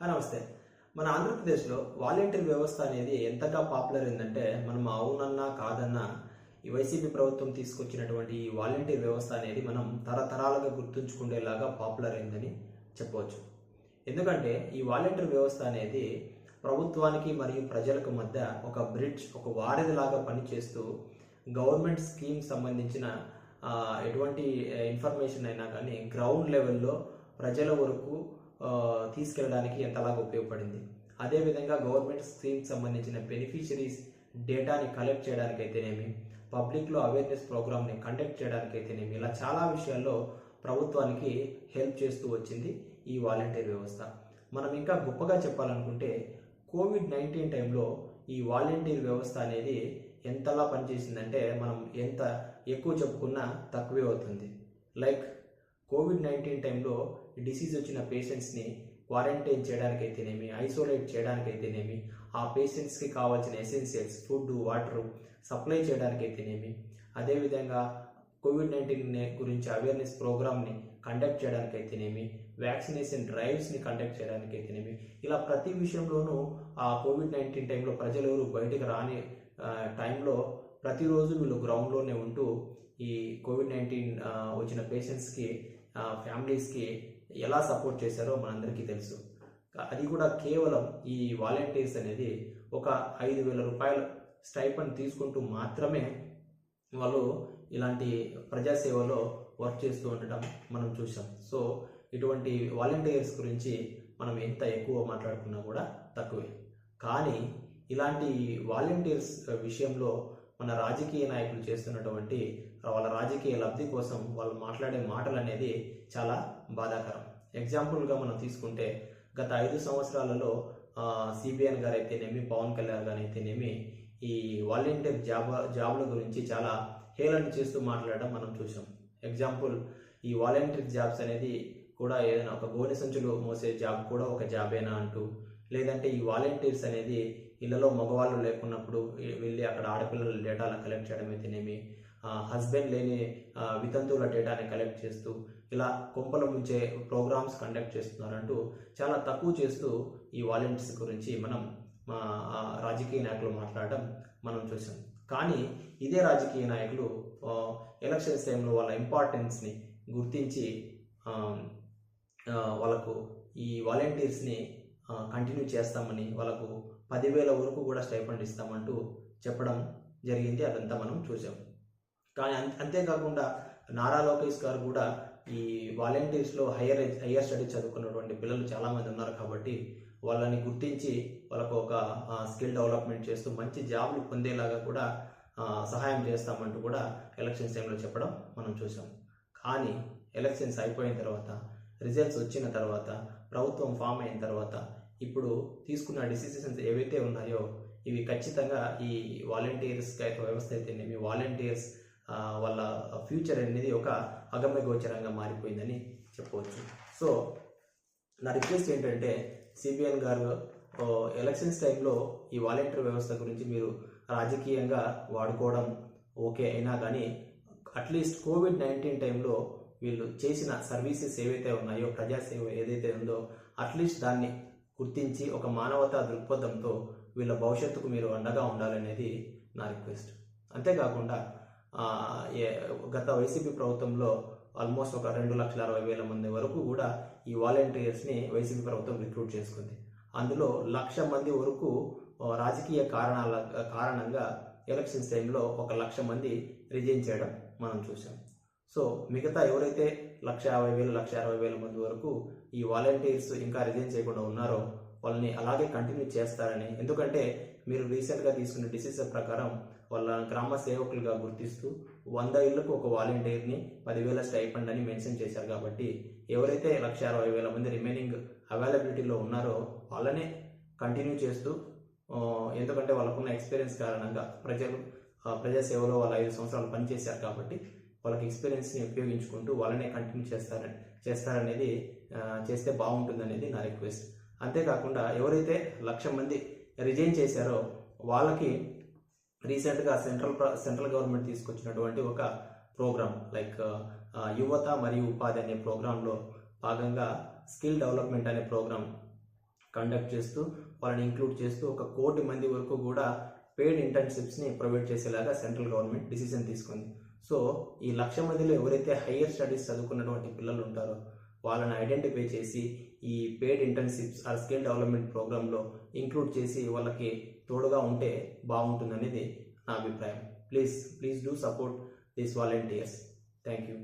నమస్తే. మన ఆంధ్రప్రదేశ్లో వాలంటీర్ వ్యవస్థ అనేది ఎంతగా పాపులర్ అయిందంటే మనం అవునన్నా కాదన్నా ఈ వైసీపీ ప్రభుత్వం తీసుకొచ్చినటువంటి ఈ వాలంటీర్ వ్యవస్థ అనేది మనం తరతరాలుగా గుర్తుంచుకునేలాగా పాపులర్ అయిందని చెప్పవచ్చు. ఎందుకంటే ఈ వాలంటీర్ వ్యవస్థ అనేది ప్రభుత్వానికి మరియు ప్రజలకు మధ్య ఒక బ్రిడ్జ్ ఒక వారధిలాగా పనిచేస్తూ గవర్నమెంట్ స్కీమ్ సంబంధించిన ఎటువంటి ఇన్ఫర్మేషన్ అయినా కానీ గ్రౌండ్ లెవెల్లో ప్రజల వరకు తీసుకెళ్ళడానికి ఎంతలాగా ఉపయోగపడింది? అదేవిధంగా గవర్నమెంట్ స్కీమ్ సంబంధించిన బెనిఫిషరీస్ డేటాని కలెక్ట్ చేయడానికైతేనేమి పబ్లిక్లో అవేర్నెస్ ప్రోగ్రామ్ని కండక్ట్ చేయడానికి అయితేనేమి ఇలా చాలా విషయాల్లో ప్రభుత్వానికి హెల్ప్ చేస్తూ వచ్చింది ఈ వాలంటీర్ వ్యవస్థ. మనం ఇంకా గొప్పగా చెప్పాలనుకుంటే కోవిడ్ నైన్టీన్ టైంలో ఈ వాలంటీర్ వ్యవస్థ అనేది ఎంతలా పనిచేసిందంటే మనం ఎంత ఎక్కువ చెప్పుకున్నా తక్కువే అవుతుంది. లైక్ కోవిడ్ నైన్టీన్ టైంలో డిసీజ్ వచ్చిన పేషెంట్స్ని క్వారంటైన్ చేయడానికైతేనేమి ఐసోలేట్ చేయడానికైతేనేమి ఆ పేషెంట్స్కి కావాల్సిన ఎసెన్షియల్స్ ఫుడ్ వాటర్ సప్లై చేయడానికైతేనేమి అదేవిధంగా కోవిడ్ నైన్టీన్ గురించి అవేర్నెస్ ప్రోగ్రామ్ని కండక్ట్ చేయడానికైతేనేమి వ్యాక్సినేషన్ డ్రైవ్స్ని కండక్ట్ చేయడానికైతేనేమి ఇలా ప్రతి విషయంలోనూ ఆ కోవిడ్ నైన్టీన్ టైంలో ప్రజలు ఎవరు బయటకు రాని టైంలో ప్రతిరోజు వీళ్ళు గ్రౌండ్లోనే ఉంటూ ఈ కోవిడ్ నైన్టీన్ వచ్చిన పేషెంట్స్కి ఫ్యామిలీస్కి ఎలా సపోర్ట్ చేశారో మనందరికీ తెలుసు. అది కూడా కేవలం ఈ వాలంటీర్స్ అనేది ఒక ఐదు వేల రూపాయలు స్టైపండ్ తీసుకుంటూ మాత్రమే వాళ్ళు ఇలాంటి ప్రజాసేవలో వర్క్ చేస్తూ ఉండటం మనం చూసాం సో ఇటువంటి వాలంటీర్స్ గురించి మనం ఎంత ఎక్కువ మాట్లాడుకున్నా కూడా తక్కువే. కానీ ఇలాంటి వాలంటీర్స్ విషయంలో మన రాజకీయ నాయకులు చేస్తున్నటువంటి వాళ్ళ రాజకీయ లబ్ధి కోసం వాళ్ళు మాట్లాడే మాటలు అనేది చాలా బాధాకరం. ఎగ్జాంపుల్గా మనం తీసుకుంటే గత ఐదు సంవత్సరాలలో సిబిఎన్ గారు అయితేనేమి పవన్ కళ్యాణ్ గారు అయితేనేమి ఈ వాలంటీర్ జాబ్ జాబ్ల గురించి చాలా హేళన చేస్తూ మాట్లాడడం మనం చూసాం ఎగ్జాంపుల్ ఈ వాలంటీర్ జాబ్స్ అనేది కూడా ఏదైనా ఒక గోనె సంచులు మోసే జాబ్ కూడా ఒక జాబేనా అంటూ లేదంటే ఈ వాలంటీర్స్ అనేది ఇళ్ళలో మగవాళ్ళు లేకున్నప్పుడు వెళ్ళి అక్కడ ఆడపిల్లల డేటాలను కలెక్ట్ చేయడం అయితేనేమి హస్బెండ్ లేని వితంతువుల డేటాని కలెక్ట్ చేస్తూ ఇలా కొంపల ముంచే ప్రోగ్రామ్స్ కండక్ట్ చేస్తున్నారంటూ చాలా తక్కువ చేస్తూ ఈ వాలంటీర్స్ గురించి మనం మా రాజకీయ నాయకులు మాట్లాడడం మనం చూసాం. కానీ ఇదే రాజకీయ నాయకులు ఎలక్షన్స్ టైంలో వాళ్ళ ఇంపార్టెన్స్ని గుర్తించి వాళ్ళకు ఈ వాలంటీర్స్ని కంటిన్యూ చేస్తామని వాళ్ళకు పదివేల వరకు కూడా స్టైఫండ్ ఇస్తామంటూ చెప్పడం జరిగింది. అదంతా మనం చూసాం. కానీ అంతే అంతేకాకుండా నారా లోకేష్ గారు కూడా ఈ వాలంటీర్స్లో హయ్యర్ హయ్యర్ హైయర్ స్టడీస్ చదువుకున్నటువంటి పిల్లలు చాలామంది ఉన్నారు కాబట్టి వాళ్ళని గుర్తించి వాళ్ళకు ఒక స్కిల్ డెవలప్మెంట్ చేస్తూ మంచి జాబ్లు పొందేలాగా కూడా సహాయం చేస్తామంటూ కూడా ఎలక్షన్స్ టైంలో చెప్పడం మనం చూసాం. కానీ ఎలక్షన్స్ అయిపోయిన తర్వాత రిజల్ట్స్ వచ్చిన తర్వాత ప్రభుత్వం ఫామ్ అయిన తర్వాత ఇప్పుడు తీసుకున్న డిసిషన్స్ ఏవైతే ఉన్నాయో ఇవి ఖచ్చితంగా ఈ వాలంటీర్స్ వ్యవస్థ అయితేనేమి వాలంటీర్స్ వాళ్ళ ఫ్యూచర్ అనేది ఒక అగమ్య గోచరంగా మారిపోయిందని చెప్పవచ్చు. సో నా రిక్వెస్ట్ ఏంటంటే సిబిఎన్ గారు ఎలక్షన్స్ టైంలో ఈ వాలంటీర్ వ్యవస్థ గురించి మీరు రాజకీయంగా వాడుకోవడం ఓకే అయినా కానీ అట్లీస్ట్ కోవిడ్ నైన్టీన్ టైంలో వీళ్ళు చేసిన సర్వీసెస్ ఏవైతే ఉన్నాయో ప్రజాసేవ ఏదైతే ఉందో అట్లీస్ట్ దాన్ని గుర్తించి ఒక మానవతా దృక్పథంతో వీళ్ళ భవిష్యత్తుకు మీరు అండగా ఉండాలనేది నా రిక్వెస్ట్. అంతేకాకుండా ఏ- గత వైసీపీ ప్రభుత్వంలో ఆల్మోస్ట్ ఒక రెండు లక్షల అరవై వేల మంది వరకు కూడా ఈ వాలంటీర్స్ని వైసీపీ ప్రభుత్వం రిక్రూట్ చేసుకుంది. అందులో లక్ష మంది వరకు రాజకీయ కారణాల కారణంగా ఎలక్షన్స్ టైంలో ఒక లక్ష మంది రిజైన్ చేయడం మనం చూసాం సో మిగతా ఎవరైతే లక్ష యాభై వేలు లక్ష అరవై వేల మంది వరకు ఈ వాలంటీర్స్ ఇంకా రిజైన్ చేయకుండా ఉన్నారో వాళ్ళని అలాగే కంటిన్యూ చేస్తారని ఎందుకంటే మీరు రీసెంట్గా తీసుకున్న డిసిషన్ ప్రకారం వాళ్ళ గ్రామ సేవకులుగా గుర్తిస్తూ వంద ఇళ్ళకు ఒక వాలంటీర్ని పదివేల స్టైఫండ్ అని మెన్షన్ చేశారు కాబట్టి ఎవరైతే లక్ష అరవై వేల మంది రిమైనింగ్ అవైలబిలిటీలో ఉన్నారో వాళ్ళనే కంటిన్యూ చేస్తూ ఎందుకంటే వాళ్ళకున్న ఎక్స్పీరియన్స్ కారణంగా ప్రజలు ప్రజాసేవలో వాళ్ళు ఐదు సంవత్సరాలు పనిచేశారు కాబట్టి వాళ్ళకి ఎక్స్పీరియన్స్ని ఉపయోగించుకుంటూ వాళ్ళనే కంటిన్యూ చేస్తారని చేస్తారనేది చేస్తే బాగుంటుందనేది నా రిక్వెస్ట్ అంతేకాకుండా ఎవరైతే లక్ష మంది రిజైన్ చేశారో వాళ్ళకి రీసెంట్గా సెంట్రల్ ప్ర- సెంట్రల్ గవర్నమెంట్ తీసుకొచ్చినటువంటి ఒక ప్రోగ్రాం లైక్ యువత మరియు ఉపాధి అనే ప్రోగ్రాంలో భాగంగా స్కిల్ డెవలప్మెంట్ అనే ప్రోగ్రాం కండక్ట్ చేస్తూ వాళ్ళని ఇంక్లూడ్ చేస్తూ ఒక కోటి మంది వరకు కూడా పెయిడ్ ఇంటర్న్షిప్స్ని ప్రొవైడ్ చేసేలాగా సెంట్రల్ గవర్నమెంట్ డిసిజన్ తీసుకుంది. సో ఈ లక్ష మందిలో ఎవరైతే హయ్యర్ స్టడీస్ చదువుకున్నటువంటి పిల్లలు ఉంటారో వాళ్ళని ఐడెంటిఫై చేసి ఈ paid internships or skill development ప్రోగ్రాంలో ఇంక్లూడ్ చేసి వాళ్ళకి తోడుగా ఉంటే బాగుంటుందనేది నా అభిప్రాయం. Please please do support this volunteers thank you